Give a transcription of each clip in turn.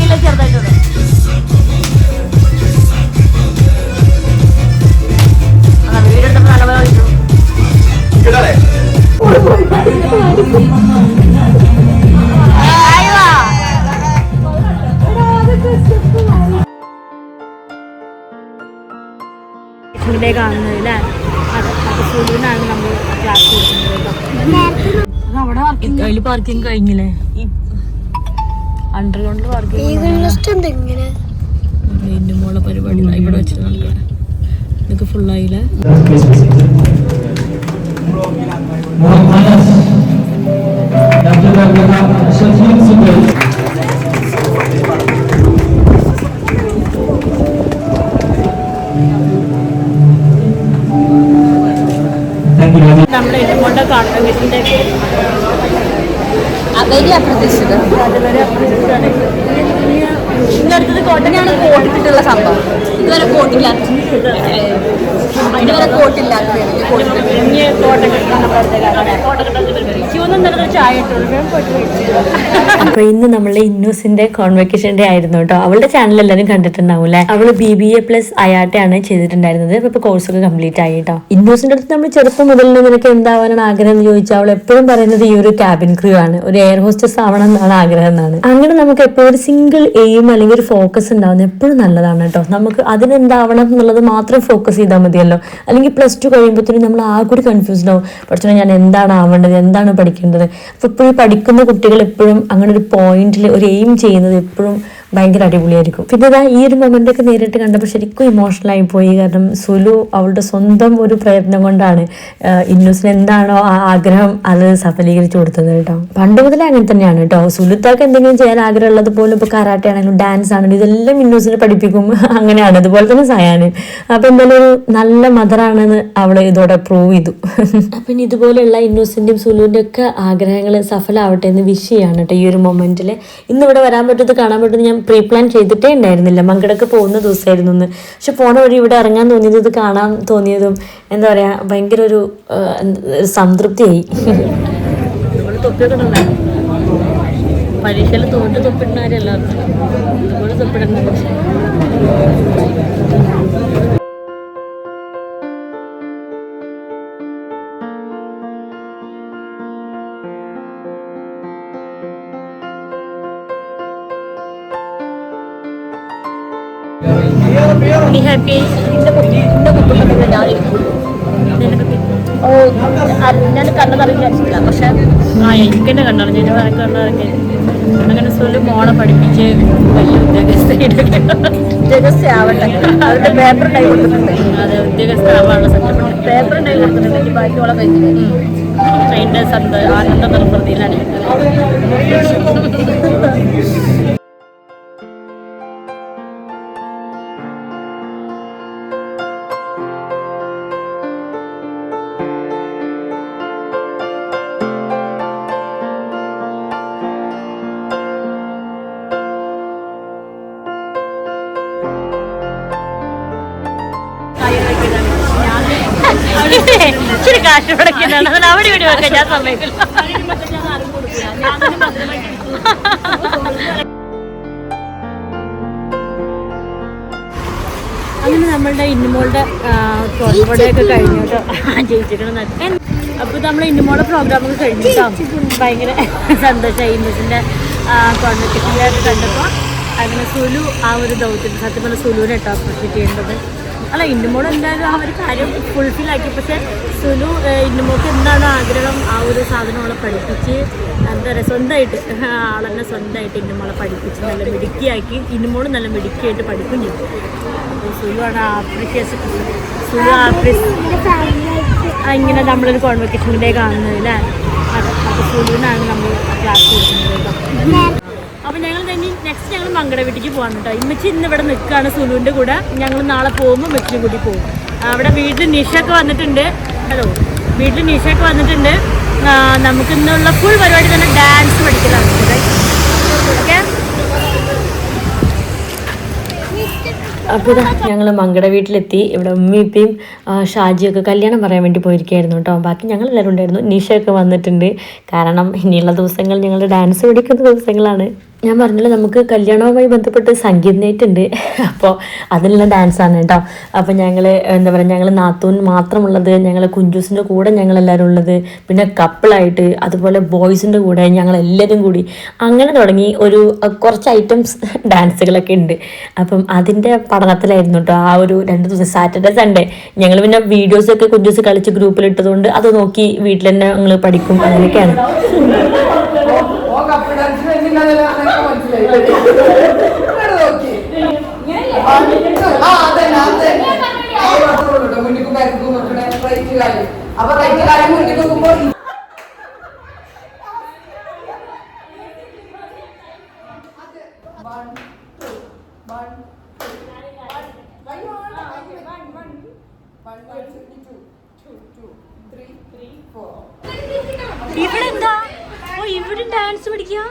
ഇല്ല ചെറുതായിട്ടുണ്ട് വീടെടുത്തപ്പോ നല്ലപോലെ കളിച്ചു ഇവിടെ കാണുന്നത് അല്ലേ നമ്മൾ ക്ലാസ് കൊടുക്കുന്നത് അതിൽ പാർക്കിംഗ് കഴിഞ്ഞില്ലേ ഈ അണ്ടർഗ്രൗണ്ടിൽ പാർക്കിംഗ് മോളെ പരിപാടി ഇവിടെ വെച്ചിട്ട് നടക്കണം ഇതൊക്കെ ഫുള്ളായില്ലേ നമ്മുടെ দেখে আপনাদের আপনাদের ഇതിന്റെ അടുത്തത് കോട്ടനാണ് കോട്ടിട്ടിട്ടുള്ള സംഭവം. ഇതുവരെ കോട്ടില്ല ഇതുവരെ കോട്ടില്ലാത്ത. അപ്പൊ ഇന്ന് നമ്മളെ ഇന്നൂസിന്റെ കോൺവെക്കേഷൻ ഡേ ആയിരുന്നു കേട്ടോ. അവളുടെ ചാനൽ എല്ലാവരും കണ്ടിട്ടുണ്ടാവും അല്ലെ അവൾ ബി ബി എ പ്ലസ് അയാട്ടെയാണ് ചെയ്തിട്ടുണ്ടായിരുന്നത്. അപ്പൊ ഇപ്പൊ കോഴ്സ് ഒക്കെ കംപ്ലീറ്റ് ആയി കേട്ടോ. ഇന്നൂസിന്റെ അടുത്ത് നമ്മൾ ചെറുപ്പം മുതൽ നിനക്ക് എന്താവാനാണ് ആഗ്രഹം എന്ന് ചോദിച്ചാൽ അവൾ എപ്പോഴും പറയുന്നത് ഈ ഒരു ക്യാബിൻ ക്രൂ ആണ്. ഒരു എയർ ഹോസ്റ്റസ് ആവണം എന്നാണ് ആഗ്രഹം എന്നാണ്. അങ്ങനെ നമുക്ക് എപ്പോഴും ഒരു സിംഗിൾ എയിം അല്ലെങ്കിൽ ഒരു ഫോക്കസ് ഉണ്ടാവുന്നത് എപ്പോഴും നല്ലതാണ് കേട്ടോ. നമുക്ക് അതിനെന്താവണം എന്നുള്ളത് മാത്രം ഫോക്കസ് ചെയ്താൽ മതിയല്ലോ. അല്ലെങ്കിൽ പ്ലസ് ടു കഴിയുമ്പോഴത്തേനും നമ്മൾ ആ കൂടി കൺഫ്യൂസ്ഡ് ആവും. പഠിച്ചാൽ ഞാൻ എന്താണ് ആവേണ്ടത്? എന്താണ് പഠിക്കേണ്ടത്? അപ്പോൾ ഇപ്പോഴും പഠിക്കുന്ന കുട്ടികൾ എപ്പോഴും അങ്ങനെ ഒരു പോയിന്റിൽ ഒരു എയിം ചെയ്യുന്നത് എപ്പോഴും ഭയങ്കര അടിപൊളിയായിരിക്കും. പിന്നെ ഞാൻ ഈ ഒരു മൊമെന്റ് ഒക്കെ നേരിട്ട് കണ്ടപ്പോൾ ശരിക്കും ഇമോഷണൽ ആയി പോയി. കാരണം സുലു അവളുടെ സ്വന്തം ഒരു പ്രയത്നം കൊണ്ടാണ് ഇന്നുസിന് എന്താണോ ആ ആഗ്രഹം അത് സഫലീകരിച്ചു കൊടുത്തത് കേട്ടോ. പണ്ട് മുതലേ അങ്ങനെ തന്നെയാണ് കേട്ടോ. സുലുത്താക്ക് എന്തെങ്കിലും ചെയ്യാൻ ആഗ്രഹം ഉള്ളത് പോലും ഇപ്പൊ കരാട്ടെ ആണെങ്കിലും ഡാൻസ് ആണെങ്കിലും ഇതെല്ലാം ഇന്നൂസിനെ പഠിപ്പിക്കും. അങ്ങനെയാണ്. അതുപോലെ തന്നെ സയാന്. അപ്പൊ എന്തായാലും ഒരു നല്ല മദറാണെന്ന് അവൾ ഇതോടെ പ്രൂവ് ചെയ്തു. അപ്പൊ ഇനി ഇതുപോലെയുള്ള ഇന്നുസിന്റെയും സുലുവിന്റെ ഒക്കെ ആഗ്രഹങ്ങൾ സഫലാവട്ടെ എന്ന് വിഷയാണ് കേട്ടോ ഈ ഒരു മൊമെന്റിൽ ഇന്ന് ഇവിടെ വരാൻ പറ്റുന്നത് കാണാൻ പറ്റുന്നത് ഞാൻ പ്രീ പ്ലാൻ ചെയ്തിട്ടേ ഉണ്ടായിരുന്നില്ല. മങ്കടക്ക് പോകുന്ന ദിവസമായിരുന്നു എന്ന് പക്ഷെ പോണ വഴി ഇവിടെ ഇറങ്ങാൻ തോന്നിയത് ഇത് കാണാൻ തോന്നിയതും എന്താ പറയാ ഭയങ്കര ഒരു സംതൃപ്തിയായി? പരീക്ഷയിൽ തോട്ട് തൊപ്പിടുന്നവരെല്ലാവർക്കും ഇതുപോലെ തൊപ്പിടുന്നത് happy. ഓ ഞാൻ കണ്ടതറിയില്ല പക്ഷെ ആ എനിക്ക് തന്നെ വേറെ കണ്ടറിഞ്ഞു അങ്ങനെ സ്കൂളിൽ മോളെ പഠിപ്പിച്ച് വലിയ ഉദ്യോഗസ്ഥ ആവട്ടെ അവരുടെ പേപ്പർ ഉണ്ടായി കൊടുക്കുന്നുണ്ട് അതെ ഉദ്യോഗസ്ഥരാവാനുള്ള സെറ്റപ്പ് പേപ്പർ ഉണ്ടായി കൊടുക്കുന്നുണ്ട് ബാക്കി ബാക്കിയുള്ള സന്ത ആനന്ദ നിർവൃതിയിലാണ്. ഇച്ചിരി കാശ് മുടക്കുന്നതാണ് അതിന് അവിടെ ഇവിടെ വെക്കാൻ ഞാൻ സമ്മതിക്കില്ല അങ്ങനെ നമ്മളുടെ ഇന്നുമോളുടെ കോഴിക്കോടൊക്കെ കഴിഞ്ഞു. കേട്ടോ ജയിച്ചിട്ടുണ്ട് അപ്പോൾ നമ്മൾ ഇന്നുമോളുടെ പ്രോഗ്രാമൊക്കെ കഴിഞ്ഞു കേട്ടോ ഭയങ്കര സന്തോഷമായി ഇന്നസിന്റെ കോൺവെക്കേഷന്റെ കണ്ടപ്പോൾ അങ്ങനെ സുലു ആ ഒരു ദൗത്യം സത്യം പറഞ്ഞ സുലുവിനെ കേട്ടോ അപ്രിഷ്യേറ്റ് ചെയ്യേണ്ടത്. അല്ല ഇന്നുമോൾ എന്തായാലും ആ ഒരു കാര്യം ഫുൾഫിൽ ആക്കി. പക്ഷെ സുലു ഇന്നുമോക്ക് എന്താണ് ആഗ്രഹം? ആ ഒരു സാധനം അവളെ പഠിപ്പിച്ച് എന്താ പറയുക സ്വന്തമായിട്ട് ആളെന്നെ സ്വന്തമായിട്ട് ഇന്നുമോളെ പഠിപ്പിച്ച് നല്ല മിടുക്കിയാക്കി ഇന്നുമോൾ നല്ല മിടുക്കിയായിട്ട് പഠിക്കും ചെയ്തു അപ്പോൾ സുലു ആണ് ആപ്രിക്കേഷൻ സുലു ആപ്രിസ് ഇങ്ങനെ നമ്മളൊരു കോൺവെക്കേഷൻ ഡേ കാണുന്നത് അല്ലേ? അപ്പോൾ സുലുവിനാണ് നമ്മൾ ക്ലാസ് കൊടുക്കുന്നത്. അപ്പോൾ ഞങ്ങൾ തന്നെ നെക്സ്റ്റ് ഞങ്ങൾ മങ്കട വീട്ടിലേക്ക് പോകാൻ കേട്ടോ ഇമ്മച്ചി ഇന്ന് ഇവിടെ നിൽക്കുകയാണ് സുലുവിന്റെ കൂടെ. ഞങ്ങൾ നാളെ പോകുമ്പോൾ മെച്ചിനും കൂടി പോകും. അവിടെ വീട്ടിൽ നിഷയൊക്കെ വന്നിട്ടുണ്ട്. ഹലോ വീട്ടിൽ നിഷയൊക്കെ വന്നിട്ടുണ്ട്. നമുക്ക് ഇന്നുള്ള ഫുൾ പരിപാടി തന്നെ ഡാൻസ് പഠിക്കലാണ്. അപ്പോൾ ഇതാ ഞങ്ങൾ മങ്കട വീട്ടിലെത്തി. ഇവിടെ ഉമ്മിപ്പയും ഷാജിയൊക്കെ കല്യാണം പറയാൻ വേണ്ടി പോയിരിക്കുകയായിരുന്നു കേട്ടോ ബാക്കി ഞങ്ങൾ എല്ലാവരും ഉണ്ടായിരുന്നു. നിഷയൊക്കെ വന്നിട്ടുണ്ട്. കാരണം ഇനിയുള്ള ദിവസങ്ങൾ ഞങ്ങൾ ഡാൻസ് പഠിക്കുന്ന ദിവസങ്ങളാണ്. ഞാൻ പറഞ്ഞല്ലോ നമുക്ക് കല്യാണവുമായി ബന്ധപ്പെട്ട് സംഗീത നൈറ്റ് ഉണ്ട് അപ്പോൾ അതിനുള്ള ഡാൻസാണ് കേട്ടോ. അപ്പോൾ ഞങ്ങൾ എന്താ പറയുക ഞങ്ങൾ നാത്തൂൻ മാത്രമുള്ളത് ഞങ്ങൾ കുഞ്ചൂസിന്റെ കൂടെ ഞങ്ങളെല്ലാവരും ഉള്ളത് പിന്നെ കപ്പിളായിട്ട് അതുപോലെ ബോയ്സിന്റെ കൂടെ ഞങ്ങൾ എല്ലാവരും കൂടി. അങ്ങനെ തുടങ്ങി ഒരു കുറച്ച് ഐറ്റംസ് ഡാൻസുകളൊക്കെ ഉണ്ട്. അപ്പം അതിന്റെ പഠനത്തിലായിരുന്നു കേട്ടോ. ആ ഒരു രണ്ട് ദിവസം സാറ്റർഡേ സൺഡേ ഞങ്ങൾ പിന്നെ വീഡിയോസൊക്കെ കുഞ്ചൂസ് കളിച്ച് ഗ്രൂപ്പിലിട്ടതുകൊണ്ട് അത് നോക്കി വീട്ടിൽ തന്നെ ഞങ്ങൾ പഠിക്കും അങ്ങനെയൊക്കെയാണ് ഓ കപ്പ് ഡാൻസ് കഴിഞ്ഞില്ല മനസ്സിലായി ആ അതന്നെ അതന്നെ മുന്നിക്ക് ബാക്കും നോക്കണേ റൈറ്റ് കാര്യം അപ്പൊ റൈറ്റ് കാര്യം മുന്നിൽ നോക്കുമ്പോ ഇവിടെ എന്താ ഓ ഇവിടെ ഡാൻസ് പഠിക്കുക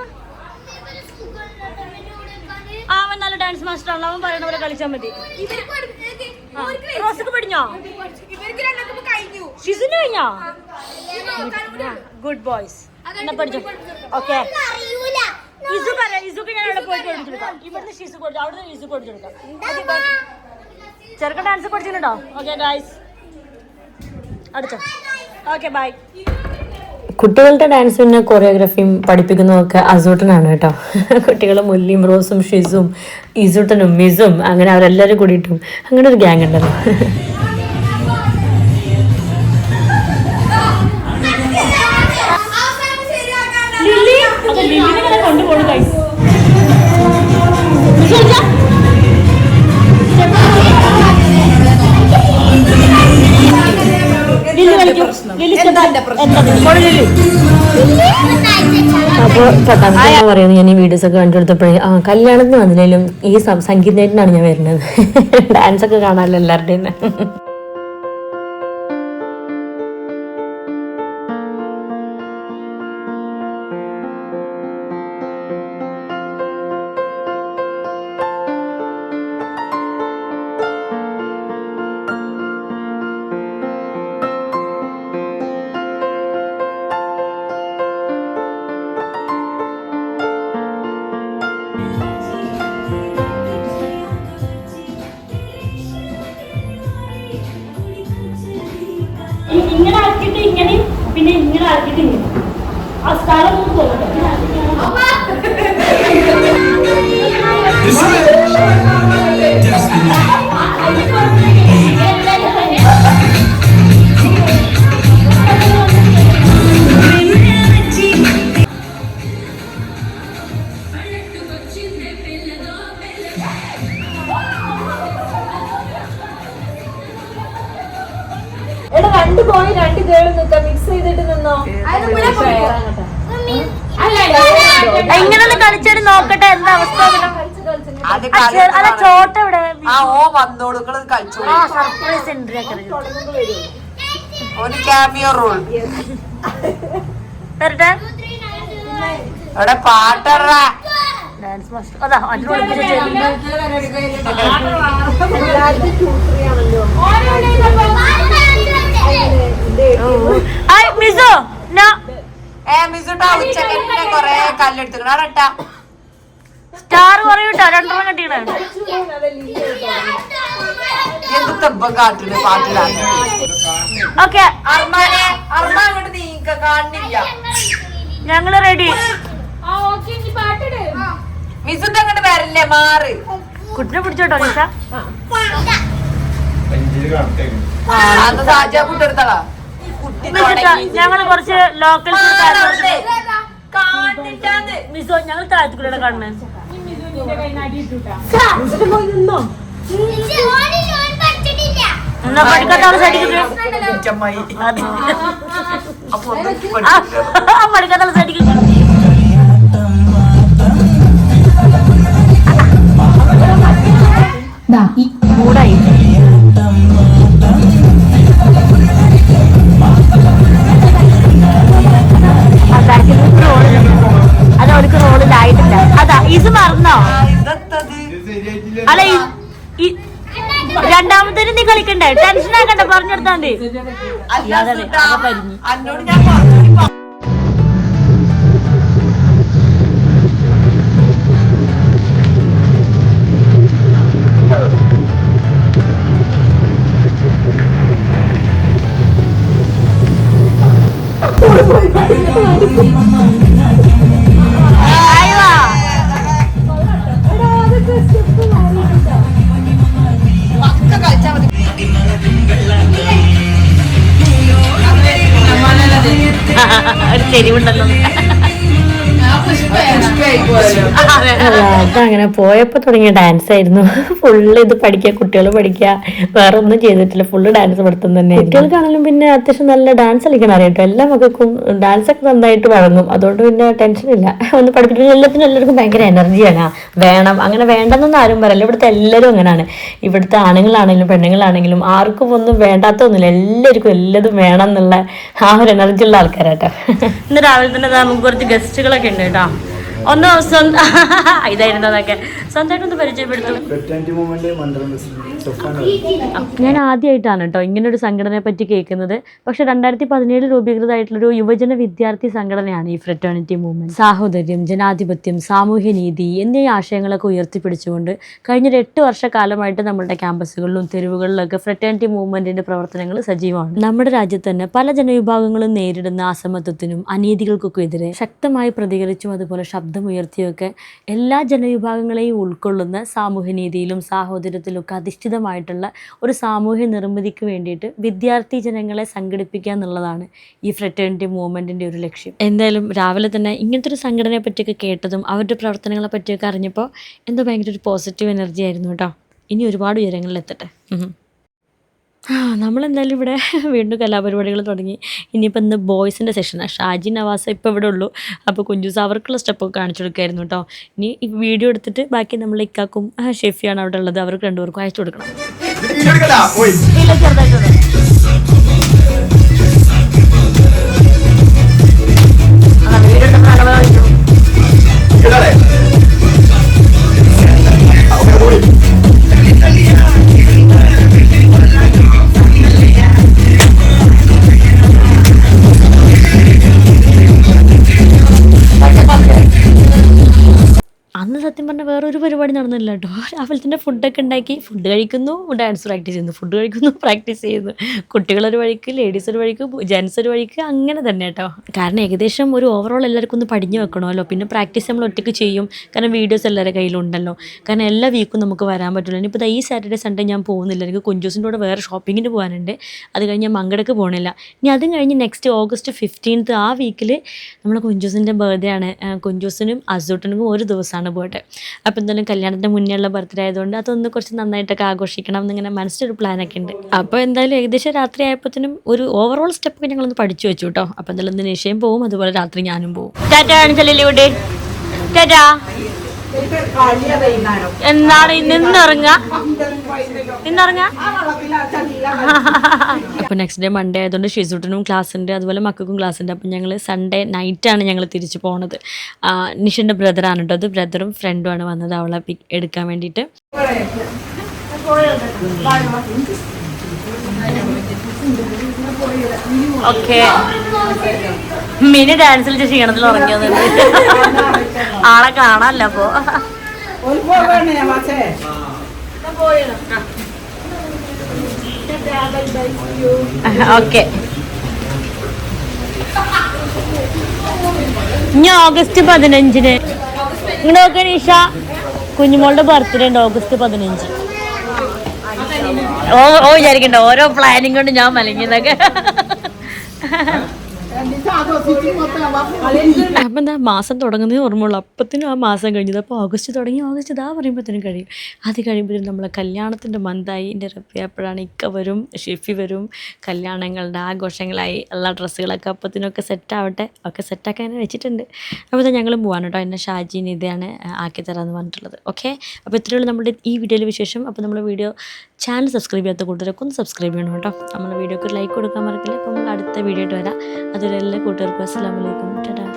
അവൻ നല്ല ഡാൻസ് മാസ്റ്റർ ആണ്. അവൻ പറയണ പോലെ കളിച്ചാൽ മതി. റോസക്ക് പഠിഞ്ഞോ? ഷിസിന് കഴിഞ്ഞോ? ഗുഡ് ബോയ്സ് എന്നാ പഠിച്ചോ? ഓക്കെ ഇസു പറ ഇസുക്ക് ഞാൻ അവിടെ പോയി കൊടുത്തു കൊടുക്കാം ഇവിടുന്ന് ഷിസു കൊടുത്തു അവിടുന്ന് ഇസു കൊടുക്കാം ചെറുക്കൻ ഡാൻസ് പഠിച്ചിട്ടുണ്ടോ? ഓക്കെ ഗായ്സ് അടുത്ത? ഓക്കെ ബൈ കുട്ടികളുടെ ഡാൻസ് പിന്നെ കൊറിയോഗ്രഫിയും പഠിപ്പിക്കുന്നതൊക്കെ അസൂട്ടനാണ് കേട്ടോ. കുട്ടികൾ മുല്ലിയും റോസും ഷിസും ഇസൂട്ടനും മിസും അങ്ങനെ അവരെല്ലാവരും കൂടിയിട്ടും അങ്ങനെ ഒരു ഗ്യാങ് ഉണ്ടല്ലോ. അപ്പോൾ പറയുന്നത് ഞാൻ ഈ വീഡിയോസ് ഒക്കെ കണ്ടു കൊടുത്തപ്പോഴേ ആ കല്യാണത്തിന് വന്നില്ലെങ്കിലും ഈ സം- ഞാൻ വരുന്നത്. ഡാൻസ് ഒക്കെ കാണാമല്ലോ എല്ലാവരുടെയും. ചോട്ട ഇവിടെ ആ ഓ സർപ്രൈസ് ഉണ്ട് ഒരു ക്യാമിയോ റോൾ വരട്ടെ. അവിടെ പാട്ടറ ഡാൻസ് മാസ്റ്റർ അതാ മിസു നോ ഏ മിസോട്ടാ ഉച്ചക്കന്നെ കൊറേ കല്ലെടുത്തുക്കണ. സ്റ്റാർ കുറയൂട്ടോ രണ്ടെണ്ണം പാട്ടിലാണ്? ഓക്കെ. അർമാനെ അർമാൻ അങ്ങോട്ട് നീക്ക കാണില്ല. ഞങ്ങൾ റെഡി മിസുട്ട് അങ്ങോട്ട് വരല്ലേ മാറി. കുട്ടിനെ പിടിച്ചോട്ടോ നിഷ ഞങ്ങൾ കുറച്ച് ലോക്കൽ മിസോ ഞങ്ങൾ താഴത്തുകൂടെ കാണുന്നത് പഠിക്കാത്ത സർട്ടിഫിക്കറ്റ് കൂടായി. അത് അവർക്ക് റോളിലായിട്ടില്ല അതാ ഇത് അല്ല ഈ നീ കളിക്കണ്ടേ? ടെൻഷൻ ആക്കണ്ട പറഞ്ഞെടുത്താ മതി അന്നോട് ഞാൻ ഒരു ചെരിവുണ്ടല്ലോ അതങ്ങനെ പോയപ്പോ തുടങ്ങിയ ഡാൻസ് ആയിരുന്നു. ഫുള്ള് ഇത് പഠിക്കുക കുട്ടികൾ പഠിക്കുക വേറെ ഒന്നും ചെയ്തിട്ടില്ല. ഫുള്ള് ഡാൻസ് പഠിത്തം തന്നെ കുട്ടികൾക്കാണെങ്കിലും പിന്നെ അത്യാവശ്യം നല്ല ഡാൻസ് കളിക്കണം അറിയട്ടോ. എല്ലാ മക്കൾക്കും ഡാൻസ് ഒക്കെ നന്നായിട്ട് വഴങ്ങും. അതുകൊണ്ട് പിന്നെ ടെൻഷൻ ഇല്ല. ഒന്ന് പഠിപ്പിക്കുന്ന എല്ലാത്തിനും എല്ലാവർക്കും ഭയങ്കര എനർജിയാണ് വേണം. അങ്ങനെ വേണ്ടെന്നൊന്നും ആരും പറയില്ല. ഇവിടുത്തെ എല്ലാവരും അങ്ങനെയാണ് ഇവിടുത്തെ ആണുങ്ങളാണെങ്കിലും പെണ്ണുങ്ങളാണെങ്കിലും ആർക്കും ഒന്നും വേണ്ടാത്തൊന്നുമില്ല. എല്ലാവർക്കും എല്ലാതും വേണം എന്നുള്ള ആ ഒരു എനർജി ഉള്ള ആൾക്കാരാട്ടോ. ഇന്ന് രാവിലെ തന്നെ നമുക്ക് കുറച്ച് ഗസ്റ്റുകളൊക്കെ ഉണ്ട് കേട്ടോ. ഒന്ന് ഇതായിരുന്നു അതൊക്കെ സ്വന്തമായിട്ടൊന്ന് പരിചയപ്പെടുത്തും. ഞാൻ ആദ്യമായിട്ടാണ് കേട്ടോ ഇങ്ങനെ ഒരു സംഘടനയെ പറ്റി കേൾക്കുന്നത്. പക്ഷെ രണ്ടായിരത്തി പതിനേഴ് രൂപീകൃതമായിട്ടുള്ളൊരു യുവജന വിദ്യാർത്ഥി സംഘടനയാണ് ഈ ഫ്രറ്റേണിറ്റി മൂവ്മെന്റ് സാഹോദര്യം ജനാധിപത്യം സാമൂഹ്യ നീതി എന്നീ ആശയങ്ങളൊക്കെ ഉയർത്തിപ്പിടിച്ചുകൊണ്ട് കഴിഞ്ഞൊരു എട്ട് വർഷക്കാലമായിട്ട് നമ്മുടെ ക്യാമ്പസുകളിലും തെരുവുകളിലൊക്കെ ഫ്രറ്റേണിറ്റി മൂവ്മെന്റിന്റെ പ്രവർത്തനങ്ങൾ സജീവമാണ്. നമ്മുടെ രാജ്യത്ത് തന്നെ പല ജനവിഭാഗങ്ങളും നേരിടുന്ന അസമത്വത്തിനും അനീതികൾക്കൊക്കെ എതിരെ ശക്തമായി പ്രതികരിച്ചും അതുപോലെ ശബ്ദമുയർത്തിയൊക്കെ എല്ലാ ജനവിഭാഗങ്ങളെയും ഉൾക്കൊള്ളുന്ന സാമൂഹ്യനീതിയിലും സാഹോദര്യത്തിലും ഒക്കെ അധിഷ്ഠിതമായിട്ടുള്ള ഒരു സാമൂഹ്യ നിർമ്മിതിക്ക് വേണ്ടിയിട്ട് വിദ്യാർത്ഥി ജനങ്ങളെ സംഘടിപ്പിക്കുക എന്നുള്ളതാണ് ഈ ഫ്രറ്റേണിറ്റി മൂവ്മെന്റിന്റെ ഒരു ലക്ഷ്യം. എന്തായാലും രാവിലെ തന്നെ ഇങ്ങനത്തെ ഒരു സംഘടനയെ പറ്റിയൊക്കെ കേട്ടതും അവരുടെ പ്രവർത്തനങ്ങളെ പറ്റിയൊക്കെ അറിഞ്ഞപ്പോൾ എന്തോ ഭയങ്കര ഒരു പോസിറ്റീവ് എനർജി ആയിരുന്നു കേട്ടോ. ഇനി ഒരുപാട് ഉയരങ്ങളിൽ എത്തട്ടെ. ഉം. ആ നമ്മളെന്തായാലും ഇവിടെ വീണ്ടും കലാപരിപാടികൾ തുടങ്ങി. ഇനിയിപ്പോൾ ഇന്ന് ബോയ്സിന്റെ സെഷനാണ് ഷാജി നവാസ ഇപ്പോൾ ഇവിടെ ഉള്ളൂ. അപ്പോൾ കുഞ്ചുസ് അവർക്കുള്ള സ്റ്റെപ്പൊക്കെ കാണിച്ചു കൊടുക്കായിരുന്നു കേട്ടോ. ഇനി വീഡിയോ എടുത്തിട്ട് ബാക്കി നമ്മൾ ഇക്കാക്കും ആ, ഷെഫിയാണ് അവിടെ ഉള്ളത്. അവർക്ക് രണ്ടുപേർക്കും അയച്ചു കൊടുക്കണം. കേട്ടോ. രാവിലെ തന്നെ ഫുഡൊക്കെ ഉണ്ടാക്കി. ഫുഡ് കഴിക്കുന്നു ഡാൻസ് പ്രാക്ടീസ് ചെയ്യുന്നു. ഫുഡ് കഴിക്കുന്നു പ്രാക്ടീസ് ചെയ്യുന്നു. കുട്ടികളൊരു വഴിക്ക് ലേഡീസ് ഒരു വഴിക്ക് ജെൻസ് ഒരു വഴിക്ക് അങ്ങനെ തന്നെ കേട്ടോ. കാരണം ഏകദേശം ഒരു ഓവറോൾ എല്ലാവർക്കും ഒന്ന് പഠിഞ്ഞു വെക്കണമല്ലോ. പിന്നെ പ്രാക്ടീസ് നമ്മൾ ഒറ്റയ്ക്ക് ചെയ്യും. കാരണം വീഡിയോസ് എല്ലാവരുടെ കയ്യിലുണ്ടല്ലോ. കാരണം എല്ലാ വീക്കും നമുക്ക് വരാൻ പറ്റില്ല ഇനിയിപ്പോൾ ഈ സാറ്റർഡേ സൺഡേ ഞാൻ പോകുന്നില്ല. എനിക്ക് കുഞ്ചൂസിന്റെ കൂടെ വേറെ ഷോപ്പിങ്ങിന് പോകാനുണ്ട്. അത് കഴിഞ്ഞ് ഞാൻ മങ്കടക്ക് പോകണില്ല ഇനി അതും കഴിഞ്ഞ് നെക്സ്റ്റ് ഓഗസ്റ്റ് ഫിഫ്റ്റീൻത്ത് ആ വീക്കിൽ നമ്മുടെ കുഞ്ചൂസിന്റെ ബർത്ത്ഡേ ആണ്. കുഞ്ചൂസിനും അസൂട്ടനും ഒരു ദിവസമാണ് ബർത്ത്ഡേ അപ്പോൾ എന്തായാലും കല്യാണത്തിന്റെ മുന്നേ ഉള്ള ബർത്ത്ഡേ ആയതുകൊണ്ട് അതൊന്ന് കുറച്ച് നന്നായിട്ടൊക്കെ ആഘോഷിക്കണം എന്നിങ്ങനെ മനസ്സിലൊരു പ്ലാനൊക്കെ ഉണ്ട്. അപ്പോൾ എന്തായാലും ഏകദേശം രാത്രി ആയപ്പോഴത്തേനും ഒരു ഓവറോൾ സ്റ്റെപ്പൊക്കെ ഞങ്ങളൊന്ന് പഠിച്ചു വെച്ചു കേട്ടോ അപ്പോൾ എന്തായാലും നിശയും പോവും അതുപോലെ രാത്രി ഞാനും പോവും. Tata tata. എന്താണ് നിന്നിറങ്ങ നിന്നിറങ്ങ അപ്പോൾ നെക്സ്റ്റ് ഡേ മൺഡേ ആയതുകൊണ്ട് ഷിസൂട്ടിനും ക്ലാസ് ഉണ്ട് അതുപോലെ മക്കൾക്കും ക്ലാസ് ഉണ്ട് അപ്പൊ ഞങ്ങൾ സൺഡേ നൈറ്റാണ് ഞങ്ങൾ തിരിച്ചു പോണത്. നിഷന്റെ നിഷിന്റെ ബ്രദറാണ് കേട്ടോ അത്. ബ്രദറും ഫ്രണ്ടുമാണ് വന്നത് അവളെ പിക് എടുക്കാൻ വേണ്ടിയിട്ട്. ഓക്കെ. മിനി ഡാൻസിൽ ക്ഷീണത്തിൽ ഉറങ്ങിയത് ആളെ കാണാല്ല അപ്പോ. ഓക്കെ. ഇനി ഓഗസ്റ്റ് പതിനഞ്ചിന്. ഇങ്ങനെ നോക്കാൻ ഈഷ കുഞ്ഞുമോളുടെ ബർത്ത്ഡേ ഉണ്ട് ഓഗസ്റ്റ് പതിനഞ്ച്. ഓ ഓ വിചാരിക്കണ്ട. ഓരോ പ്ലാനിങ് കൊണ്ട് ഞാൻ മലങ്ങിയതൊക്കെ. അപ്പം എന്താ മാസം തുടങ്ങുന്നതേ ഓർമ്മയുള്ളൂ. അപ്പത്തിനും ആ മാസം കഴിഞ്ഞത് അപ്പോൾ ഓഗസ്റ്റ് തുടങ്ങി. ഓഗസ്റ്റ് ഇതാ പറയുമ്പോഴത്തേനും കഴിയും. അത് കഴിയുമ്പോഴത്തേനും നമ്മളെ കല്യാണത്തിന്റെ മന്തായി എന്റെ റബ്ബി അപ്പോഴാണ് ഇക്ക വരും ഷെഫി വരും കല്യാണങ്ങളുടെ ആഘോഷങ്ങളായി എല്ലാ ഡ്രസ്സുകളൊക്കെ അപ്പത്തിനൊക്കെ സെറ്റാവട്ടെ ഒക്കെ സെറ്റാക്കാൻ വെച്ചിട്ടുണ്ട്. അപ്പോൾ ഇതാ ഞങ്ങൾ പോകാൻ കേട്ടോ. എന്നെ ഷാജി നിതയാണ് ആക്കി തരാമെന്ന് പറഞ്ഞിട്ടുള്ളത്. ഓക്കെ അപ്പോൾ ഇത്രയുള്ള നമ്മുടെ ഈ വീഡിയോയിൽ വിശേഷം. അപ്പോൾ നമ്മൾ വീഡിയോ ചാനൽ സബ്സ്ക്രൈബ് ചെയ്യാത്ത കൂട്ടുകാരൊക്കെ ഒന്ന് സബ്സ്ക്രൈബ് ചെയ്യണം കേട്ടോ. നമ്മുടെ വീഡിയോക്ക് ലൈക്ക് കൊടുക്കാൻ മറക്കില്ല. അപ്പോൾ നമ്മൾ അടുത്ത വീഡിയോ ആയിട്ട് വരാം. അതുവരെ എല്ലാ കൂട്ടുകാർക്കും അസ്സാം വലൈക്കും ടാറ്റാ.